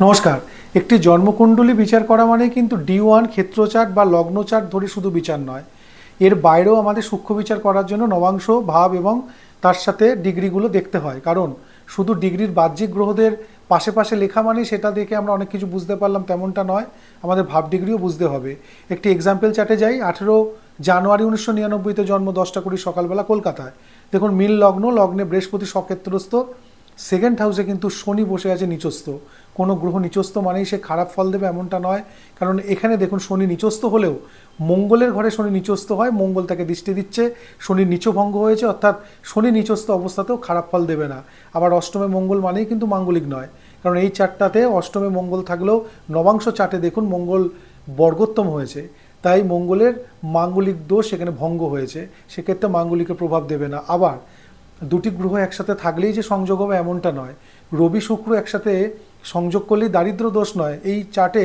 নমস্কার। একটি জন্মকুণ্ডলী বিচার করা মানে কিন্তু ডি ওয়ান ক্ষেত্রচার্ট বা লগ্ন চার্ট ধরে শুধু বিচার নয়। এর বাইরেও আমাদের সূক্ষ্ম বিচার করার জন্য নবাংশ, ভাব এবং তার সাথে ডিগ্রিগুলো দেখতে হয়। কারণ শুধু ডিগ্রির বাহ্যিক গ্রহদের পাশে পাশে লেখা মানে সেটা দেখে আমরা অনেক কিছু বুঝতে পারলাম, তেমনটা নয়। আমাদের ভাব ডিগ্রিও বুঝতে হবে। একটি এক্সাম্পল চার্টে যাই, আঠেরো জানুয়ারি উনিশশো নিরানব্বইতে জন্ম, দশটা কুড়ি সকালবেলা কলকাতায়। দেখুন, মিল লগ্ন, লগ্নে বৃহস্পতি সক্ষেত্রস্থ সেকেন্ড হাউসে কিন্তু শনি বসে আছে নিচস্থ। কোনো গ্রহ নিচস্থ মানেই সে খারাপ ফল দেবে এমনটা নয়। কারণ এখানে দেখুন শনি নিচস্থ হলেও মঙ্গলের ঘরে শনি নিচস্থ হয়, মঙ্গল তাকে দৃষ্টি দিচ্ছে শনির নিচভঙ্গ হয়েছে, অর্থাৎ শনি নিচস্থ অবস্থাতেও খারাপ ফল দেবে না। আবার অষ্টমে মঙ্গল মানেই কিন্তু মাঙ্গলিক নয়। কারণ এই চারটাতে অষ্টমে মঙ্গল থাকলেও নবাংশ চার্টে দেখুন মঙ্গল বর্গোত্তম হয়েছে। তাই মঙ্গলের মাঙ্গলিক দোষ সেখানে ভঙ্গ হয়েছে। সেক্ষেত্রে মাঙ্গলিকের প্রভাব দেবে না। আবার দুটি গ্রহ একসাথে থাকলেই যে সংযোগ হবে এমনটা নয়। রবি শুক্র একসাথে সংযোগ করলেই দারিদ্র দোষ নয়। এই চার্টে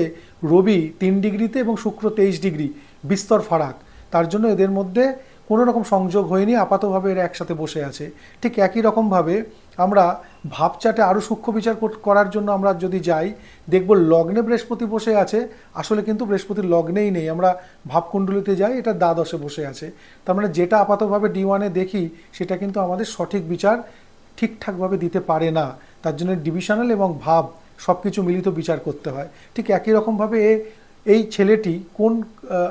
রবি তিন ডিগ্রিতে এবং শুক্র তেইশ ডিগ্রি, বিস্তর ফারাক। তার জন্য এদের মধ্যে কোনো রকম সংযোগ হয়নি, আপাতভাবে এরা একসাথে বসে আছে। ঠিক একই রকমভাবে আমরা ভাবচাটে আরও সূক্ষ্ম বিচার করার জন্য আমরা যদি যাই, দেখব লগ্নে বৃহস্পতি বসে আছে। আসলে কিন্তু বৃহস্পতির লগ্নেই নেই। আমরা ভাবকুণ্ডলিতে যাই, এটা দ্বাদশে বসে আছে। তার মানে যেটা আপাতভাবে ডি ওয়ানে দেখি, সেটা কিন্তু আমাদের সঠিক বিচার ঠিকঠাকভাবে দিতে পারে না। তার জন্য ডিভিশনাল এবং ভাব সব কিছু মিলিত বিচার করতে হয়। ঠিক একই রকমভাবে এ- এই ছেলেটি কোন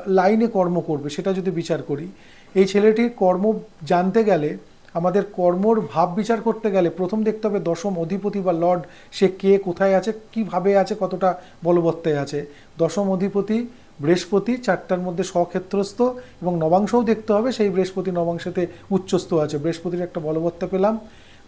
লাইনে কর্ম করবে, সেটা যদি বিচার করি। এই ছেলেটির কর্ম জানতে গেলে, আমাদের কর্মর ভাব বিচার করতে গেলে প্রথম দেখতে হবে দশম অধিপতি বা লর্ড, সে কে, কোথায় আছে, কীভাবে আছে, কতটা বলবত্তে আছে। দশম অধিপতি, বৃহস্পতি, চারটার মধ্যে স্বক্ষেত্রস্থ এবং নবাংশও দেখতে হবে, সেই বৃহস্পতি নবাংশতে উচ্চস্থ আছে। বৃহস্পতির একটা বলবত্তা পেলাম।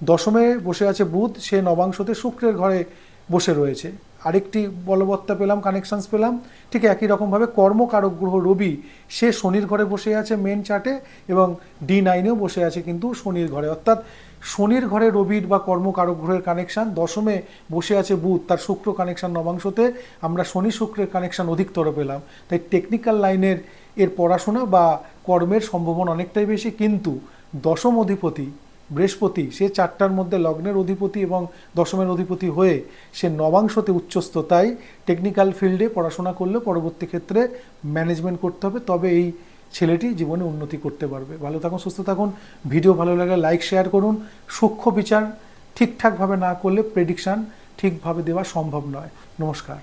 দশমে বসে আছে বুধ, সে নবাংশতে শুক্রের ঘরে বসে রয়েছে। আরেকটি বলবত্তা পেলাম কানেকশানস পেলাম। ঠিক একই রকমভাবে কর্মকারক গ্রহ রবি, সে শনির ঘরে বসে আছে মেন চার্টে এবং ডি নাইনেও বসে আছে কিন্তু শনির ঘরে। অর্থাৎ শনির ঘরে রবির বা কর্মকারক গ্রহের কানেকশান দশমে বসে আছে বুধ, তার শুক্র কানেকশান নবাংশতে, আমরা শনি শুক্রের কানেকশান অধিকতর পেলাম। তাই টেকনিক্যাল লাইনের এর পড়াশোনা বা কর্মের সম্ভাবনা অনেকটাই বেশি, কিন্তু দশম অধিপতি বৃহস্পতি, সে চারটার মধ্যে লগ্নের অধিপতি এবং দশমের অধিপতি হয়ে সে নবাংশতে উচ্চস্থ। তাই টেকনিক্যাল ফিল্ডে পড়াশোনা করলে পরবর্তী ক্ষেত্রে ম্যানেজমেন্ট করতে হবে। তবে এই ছেলেটি জীবনে উন্নতি করতে পারবে। ভালো থাকুন, সুস্থ থাকুন। ভিডিও ভালো লাগলে লাইক শেয়ার করুন। সূক্ষ্ম বিচার ঠিকঠাকভাবে না করলে প্রেডিকশান ঠিকভাবে দেওয়া সম্ভব নয়। নমস্কার।